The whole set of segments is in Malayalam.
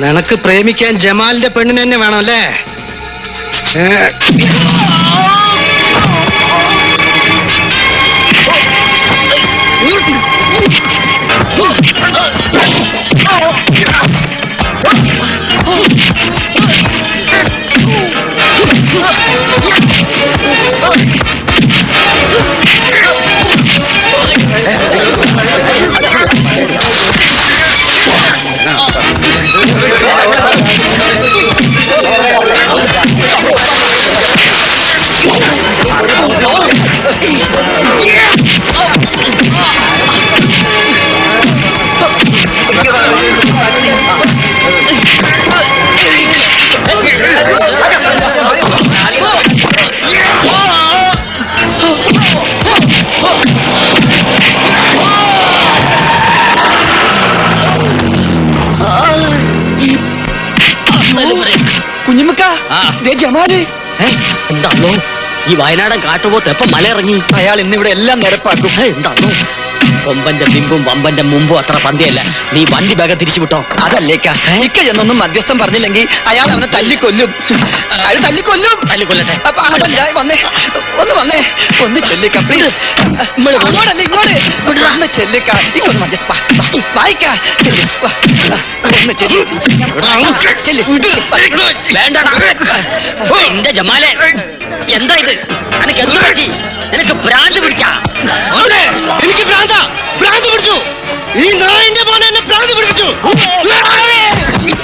നിനക്ക് പ്രേമിക്കാൻ ജമാലിന്റെ പെണ്ണിനെ തന്നെ വേണം അല്ലേ ജമാൽ എന്താണോ ഈ വയനാടൻ കാട്ടുപോത്ത് എപ്പം മലയിറങ്ങി? അയാൾ ഇന്നിവിടെ എല്ലാം നിരപ്പാക്കും എന്താണോ കൊമ്പന്റെ പിമ്പും വമ്പന്റെ മുമ്പും അത്ര പന്തിയല്ല. നീ വണ്ടി ബാഗ തിരിച്ചു വിട്ടോ. അതല്ലേക്ക. ഇക്ക എന്നൊന്നും മധ്യസ്ഥം പറഞ്ഞില്ലെങ്കിൽ അയാൾ അവനെ തല്ലിക്കൊല്ലും. അയാൾ തല്ലിക്കൊല്ലും. തല്ലിക്കൊല്ലട്ടെ. അപ്പൊ അതല്ല വന്നേ. ഒന്ന് വന്നേ. ഒന്ന് ചെല്ലിക്ക പ്ലീസ്. അങ്ങോട്ടല്ല ഇങ്ങോട്ട്. ഒന്ന് ചെല്ലിക്ക. ഇങ്ങൊന്ന് മധ്യസ്ഥ വായിക്ക. ചെല്ലു വാ, വാ, ഒന്ന് ചെല്ലു. ചെല്ലു. വേണ്ടടാ. എന്റെ ജമാലെ. എന്താ ഇത്? എനിക്ക് എന്ത് പറ്റി? നിനക്ക് ഭ്രാന്ത് പിടിച്ചാ? എനിക്ക് ഭ്രാന്ത. ഭ്രാന്ത് പിടിച്ചു. ഈ നായന്റെ മോനെ എന്നെ ഭ്രാന്ത് പിടിപ്പിച്ചു.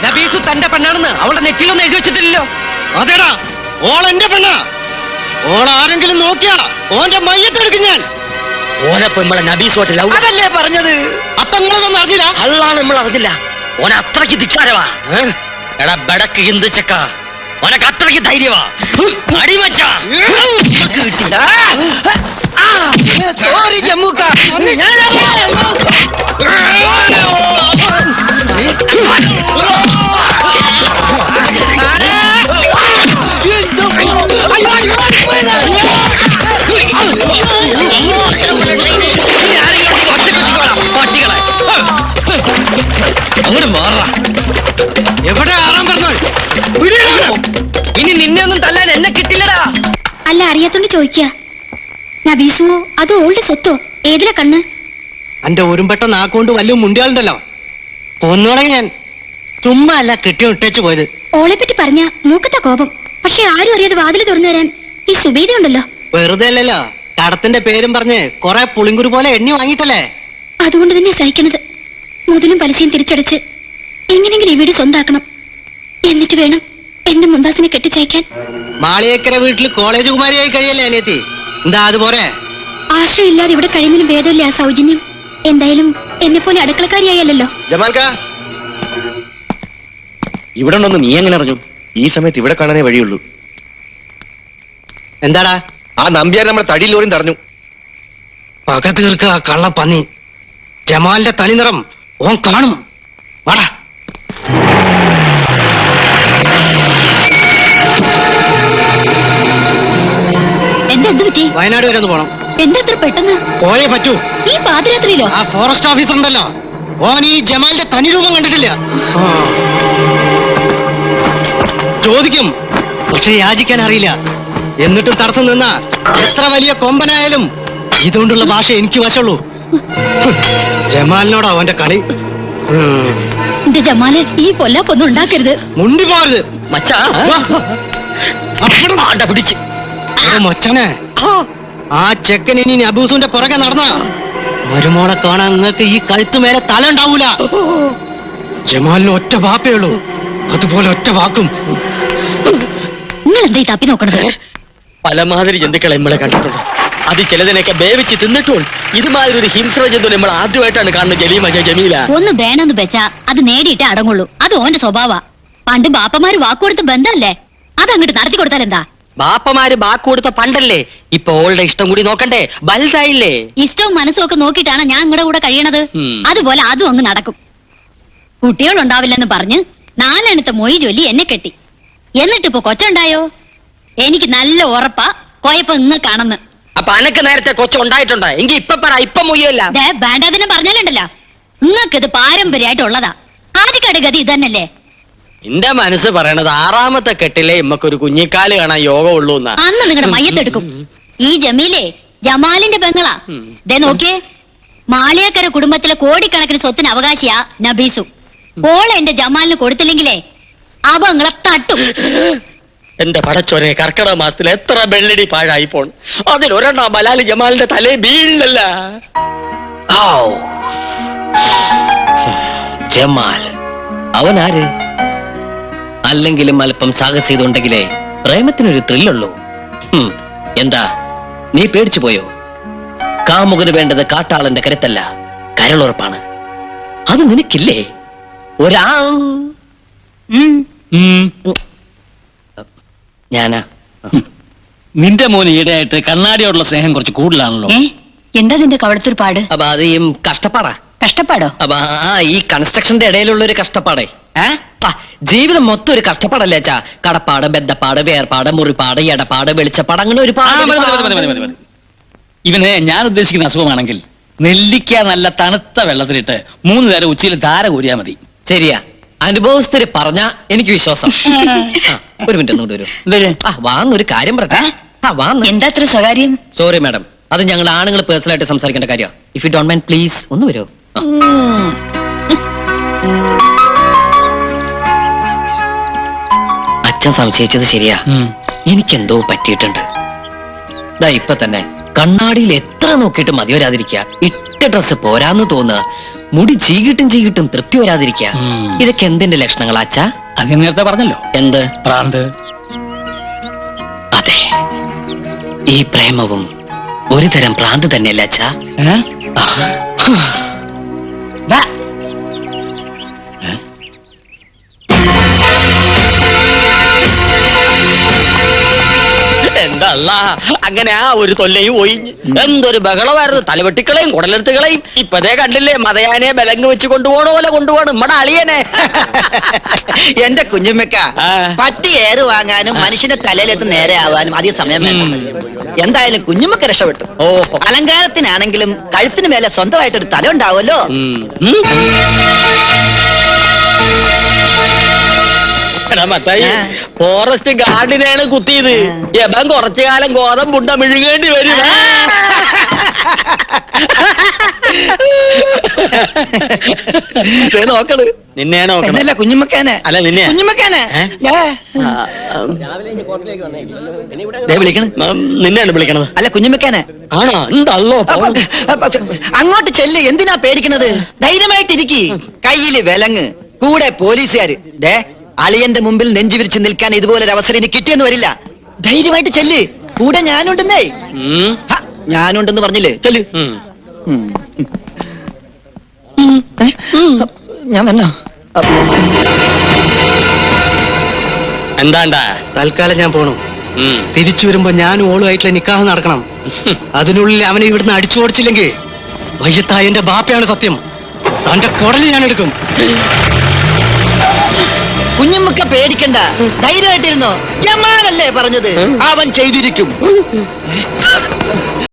നബീസു തന്റെ പെണ്ണാണെന്ന് അവളുടെ നെറ്റിലൊന്നും എഴുതി വെച്ചിട്ടില്ലല്ലോ. അതേടാ ഓൾ എന്റെ പെണ്ണാ. ഓൾ ആരെങ്കിലും നോക്കിയാ ഓന്റെ മയ്യത്തെടുക്കും ഞാൻ. ഓനപ്പൊ നമ്മളെ നബീസുമായിട്ട് ലവ് അതല്ലേ പറഞ്ഞത്? അപ്പൊ നിങ്ങളൊന്നും അറിഞ്ഞില്ല? അള്ളാണ് നമ്മൾ അറിഞ്ഞില്ല. ഓനെ അത്രയ്ക്ക് ധിക്കാരവാ? എടാ ബടക്ക് ഹിന്ദു உனக்கு அத்தனைக்கு தைரியமா அடி மச்சான் சாரி ஜம்முக்கா അറിയാത്തോണ്ട് ചോദിക്കുക നബീസുവോ അതോ ഓളുടെ സ്വത്തോ? ഏതിലാ കണ്ണ്? എന്റെ ഒരുമ്പെട്ട നാക്കൊണ്ട് വല്ല മുണ്ടിയാളുണ്ടല്ലോ. കൊന്നുകളെ ഞാൻ. ചുമ്മാ അല്ല കെട്ടി ഇട്ടേച്ചു പോയത്. ഓളെ പറ്റി പറഞ്ഞ മൂക്കത്ത കോപം. പക്ഷെ ആരും അറിയാതെ വാതിൽ തുറന്നു വരാൻ ഈ സുബീദ ഉണ്ടല്ലോ. വെറുതെ അല്ലല്ലോ. കടത്തിന്റെ പേരും പറഞ്ഞ് കൊറേ പുളിങ്കുരു പോലെ എണ്ണി വാങ്ങിട്ടല്ലേ അതുകൊണ്ട് തന്നെ സഹിക്കണത്. മുതലും പലിശയും തിരിച്ചടച്ച് എങ്ങനെങ്കിലും ഈ വീട് സ്വന്താക്കണം. എന്നിട്ട് വേണം എന്റെ മുന്താസിനെ കെട്ടിച്ചയക്കാൻ മാളിയേക്കര വീട്ടിൽ കോളേജ് കുമാരിയായി കഴിയല്ലേ അനിയത്തി? എന്താ അതുപോലെ ആശ്രയം ഇല്ലാതെ ഇവിടെ കഴിയുന്നതിലും ഭേദമില്ല ആ സൗജന്യം? എന്തായാലും എന്നെ പോലെ അടുക്കളക്കാരിയായല്ലോ ജമാൽക്ക. ഇവിടെ ഉണ്ടെന്ന് നീ എങ്ങനെ അറിഞ്ഞു? ഈ സമയത്ത് ഇവിടെ കാണാനേ വഴിയുള്ളൂ. എന്താടാ? ആ നമ്പ്യാർ നമ്മുടെ തടി തടഞ്ഞു. പക തീർക്ക ആ കള്ള പന്നി ജമാലിന്റെ തനിനിറം ഓൻ കാണും. വാടാ. എന്താ പറ്റി? വയനാട് വരെ ഒന്ന് പോണം. എന്താ അത്ര പെട്ടെന്ന്? പോയേ പറ്റൂ. ഈ പാതിരാത്രിയിലോ? ആ ഫോറസ്റ്റ് ഓഫീസർ ഉണ്ടല്ലോ. ഓൻ ഈ ജമാലിന്റെ തനി രൂപം കണ്ടിട്ടില്ല. ആ. ചോദിക്കും പക്ഷെ യാചിക്കാൻ അറിയില്ല. എന്നിട്ടും തടസ്സം നിന്ന എത്ര വലിയ കൊമ്പനായാലും ഇതുകൊണ്ടുള്ള ഭാഷ എനിക്ക് വശമുള്ളൂ. ജമാലിനോടാ അവന്റെ കളി. എന്റെ ജമാൽ ഈ പൊല്ലാപ്പൊന്നും ഉണ്ടാക്കരുത്. മുണ്ടി പോരുത്. മച്ചാ. പിടിച്ച്. മച്ചനെ. ആ. ചെക്കൻ ഇനി നബൂസുന്റെ പുറകെ നടന്ന. മരുമോളെ കാണാൻ നിങ്ങൾക്ക് ഈ കഴുത്തു മേലെ തല ഉണ്ടാവൂല. ജമാലിന് ഒറ്റ വാപ്പേ ഉള്ളൂ. അതുപോലെ ഒറ്റ വാക്കും. നിങ്ങൾ എന്താ ഈ തപ്പി നോക്കണത്? പലമാതിരി ജന്തുക്കളെ നമ്മളെ കണ്ടിട്ടുണ്ട്. അത് ചിലതിനൊക്കെ ബേവിച്ച് തിന്നിട്ടും ഇതുമാതിരി ഒരു ഹിംസ്ര ജന്തു നമ്മൾ ആദ്യമായിട്ടാണ് കാണുന്നത് ജലീമ ജമീല. ഒന്ന് വേണമെന്ന് വെച്ചാ അത് നേടിയിട്ടേ അടങ്ങുള്ളൂ. അത് ഓന്റെ സ്വഭാവ. പണ്ട് ബാപ്പമാര് വാക്കുകൊടുത്ത ബന്ധമല്ലേ? അത് അങ്ങോട്ട് നടത്തി കൊടുത്താൽ എന്താ ബാപ്പമാര് ബാക്ക് കൊടുത്ത പണ്ടല്ലേ? ഇപ്പൊ ഓളുടെ ഇഷ്ടം കൂടി നോക്കണ്ടേ? വലുതായില്ലേ? ഇഷ്ടവും മനസ്സും ഒക്കെ നോക്കിയിട്ടാണ് ഞാൻ നിങ്ങളുടെ കൂടെ കഴിയണത്. ഉം. അതുപോലെ അതും അങ്ങ് നടക്കും. കുട്ടികളുണ്ടാവില്ലെന്ന് പറഞ്ഞ് നാലെണ്ണത്തെ മൊയ് ചൊല്ലി എന്നെ കെട്ടി. എന്നിട്ടിപ്പോ കൊച്ചുണ്ടായോ? എനിക്ക് നല്ല ഉറപ്പാ കോയപ്പോ ഇങ്ങ കാണുന്നു അപ്പൊ അനക്ക് നേരത്തെ കൊച്ചുണ്ടായിട്ടുണ്ടോ എങ്കി ഇപ്പൊ പറ ഇപ്പൊ മൊയ്യല്ല. ദേ വേണ്ടാതിനെ പറഞ്ഞാലുണ്ടല്ലോ. നിങ്ങൾക്കിത് പാരമ്പര്യമായിട്ടുള്ളതാ ആദ്യക്കാട് ഗതി ഇതന്നല്ലേ? എന്റെ മനസ്സ് പറയണത് ആറാമത്തെ കെട്ടിലെ ഇമ്മക്കൊരു കുഞ്ഞിക്കാൽ കാണാൻ യോഗം ഉള്ളൂ എന്നാ. അന്ന് നിങ്ങളുടെ മയ്യത്തെടുക്കും. ഈ ജമീലേ ജമാലിന്റെ പെങ്ങളാ. ദേ നോക്കിയേ. മാളിയക്കര കുടുംബത്തിലെ കോടിക്കണക്കിന് സ്വത്തിന് അവകാശിയാ നബീസു. ഓളെ എന്റെ ജമാലിന് കൊടുത്തില്ലെങ്കിലേ അവ നിങ്ങളെ തട്ടും. എന്റെ പടച്ചോനെ കർക്കിടക മാസത്തിൽ എത്ര വെള്ളടി പാഴായി പോൺ അതിൽ ഒരെണ്ണം മലാലി ജമാലിന്റെ തലേ വീഴില്ലല്ല ജമാൽ. അവൻ ആര് അല്ലെങ്കിലും അല്പം സാഹസികതുണ്ടെങ്കിലേ പ്രേമത്തിനൊരു ത്രില്ലുള്ളൂ. എന്താ? നീ പേടിച്ചു പോയോ? കാമുകന് വേണ്ടത് കാട്ടാളന്റെ കരുത്തല്ല കരളുറപ്പാണ്. അത് നിനക്കില്ലേ? ഒരാ ഞാനാ? നിന്റെ മോന് ഈടെയായിട്ട് കണ്ണാടിയോടുള്ള സ്നേഹം കുറച്ച് കൂടുതലാണല്ലോ. ഏ? എന്താ നിന്റെ കവളത്തൊരു പാട് അപ്പൊ അത് ഈ കഷ്ടപ്പാടാ. കഷ്ടപ്പാടോ? അപ്പൊ ആ ഈ കൺസ്ട്രക്ഷന്റെ ഇടയിലുള്ള ഒരു കഷ്ടപ്പാടേ. ഏ? ജീവിതം മൊത്തം ഒരു കഷ്ടപ്പാടല്ലേ അച്ഛാ? കടപ്പാട് ബന്ധപ്പാട് വേർപാട് മുറിപ്പാട് എടപ്പാട് വെളിച്ചപ്പാട് അങ്ങനെ ഒരു ഇവനെ ഞാൻ ഉദ്ദേശിക്കുന്ന അസുഖമാണെങ്കിൽ നെല്ലിക്ക നല്ല തണുത്ത വെള്ളത്തിലിട്ട് മൂന്ന് നേരം ഉച്ചയിൽ ധാര കൂരിയാ മതി. ശരിയാ. അനുഭവസ്ഥര് പറഞ്ഞ എനിക്ക് വിശ്വാസം. ആ, ഒരു മിനിറ്റ് ഒന്നുകൂടി വരൂ. എന്തേ ആ വാന്നൊരു കാര്യം പറട്ടെ ആ വാന്ന്. എന്താ അത്ര സ്വകാര്യം? സോറി മാഡം അത് ഞങ്ങൾ ആണുങ്ങൾ പേഴ്സണലായിട്ട് സംസാരിക്കേണ്ട കാര്യം if you don't mind please ഒന്ന് വരൂ. അച്ഛൻ സംശയിച്ചത് ശരിയാ. എനിക്കെന്തോ പറ്റിയിട്ടുണ്ട്. ദാ ഇപ്പൊ തന്നെ കണ്ണാടിയിൽ എത്ര നോക്കിയിട്ട് മതി വരാതിരിക്കുക. ഇട്ട ഡ്രസ്സ് പോരാന്ന് തോന്നുക മുടി ചീകിട്ടും ചീകിട്ടും തൃപ്തി വരാതിരിക്കുക. ഇതൊക്കെ എന്തിന്റെ ലക്ഷണങ്ങളാ അച്ഛാ? അത് നേരത്തെ പറഞ്ഞല്ലോ. എന്ത്? പ്രാന്ത്. അതെ. ഈ പ്രേമവും ഒരുതരം പ്രാന്ത് തന്നെയല്ലേ അച്ഛാ? എന്തല്ല അങ്ങനെ ആ ഒരു തൊല്ലയും ഒഴിഞ്ഞ് എന്തൊരു ബഹളമായിരുന്നു. തലവെട്ടിക്കളയും കുടലെടുത്തുകളെയും ഇപ്പതേ കണ്ടില്ലേ മതയാനെ ബലങ്ങ് വെച്ച് കൊണ്ടുപോണ പോലെ കൊണ്ടുപോകണം നമ്മുടെ അളിയനെ. എന്റെ കുഞ്ഞുമ്മക്ക പട്ടി ഏറ് വാങ്ങാനും മനുഷ്യന്റെ തലയിലെത്ത് നേരെ ആവാനും അധികം സമയം എന്തായാലും കുഞ്ഞുമ്മക്ക രക്ഷപ്പെട്ടു. ഓ അലങ്കാരത്തിനാണെങ്കിലും കഴുത്തിന് മേലെ സ്വന്തമായിട്ടൊരു തല ഉണ്ടാവുമല്ലോ. മത്തായി. ഫോറസ്റ്റ് ഗാർഡിനെയാണ് കുത്തിയത്. യബൻ കുറച്ചു കാലം ഗോതമ്പുണ്ട മിഴുകേണ്ടി വരും. നോക്കൾ നിന്നെയാണ് നോക്കണം. അല്ല കുഞ്ഞുമ്മക്കാനെ? അല്ല, നിന്നെ. കുഞ്ഞുമക്കാനെ വിളിക്കണ്. നിന്നെയാണ് വിളിക്കണത്. അല്ല കുഞ്ഞുമക്കാനെ ആണോ? എന്തല്ലോ അങ്ങോട്ട് ചെല്ല്. എന്തിനാ പേടിക്കണത്? ധൈര്യമായിട്ടിരിക്കി. കയ്യിൽ വിലങ്ങ്. കൂടെ പോലീസുകാര്. ദേ അളിയന്റെ മുമ്പിൽ നെഞ്ചു വിരിച്ചു നിൽക്കാൻ ഇതുപോലൊരു അവസരം ഇനി കിട്ടിയെന്ന് വരില്ല. ധൈര്യമായിട്ട് ചെല്ല്. കൂടെ ഞാനുണ്ടെന്നേ. ഹ, ഞാനുണ്ടെന്ന് പറഞ്ഞില്ലേ? ചെല്ല്. ഉം. ഉം. ഏ? ഞാൻ വന്നോ? അപ്പൊ, എന്താണ്ടാ? തൽക്കാലം ഞാൻ പോണു. ഉം. തിരിച്ചു വരുമ്പോ ഞാനും ഓളുമായിട്ടുള്ള നിക്കാഹ് നടക്കണം. അതിനുള്ളിൽ അവനെ ഇവിടുന്ന് അടിച്ചു ഓടിച്ചില്ലെങ്കിൽ വയ്യത്തായ എന്റെ ബാപ്പയാണ് സത്യം. തന്റെ കുടൽ ഞാൻ എടുക്കും കുഞ്ഞുമ്മക്ക പേടിക്കണ്ട. ധൈര്യമായിട്ടിരുന്നോ? ജമാലല്ലേ പറഞ്ഞത്. അവൻ ചെയ്തിരിക്കും.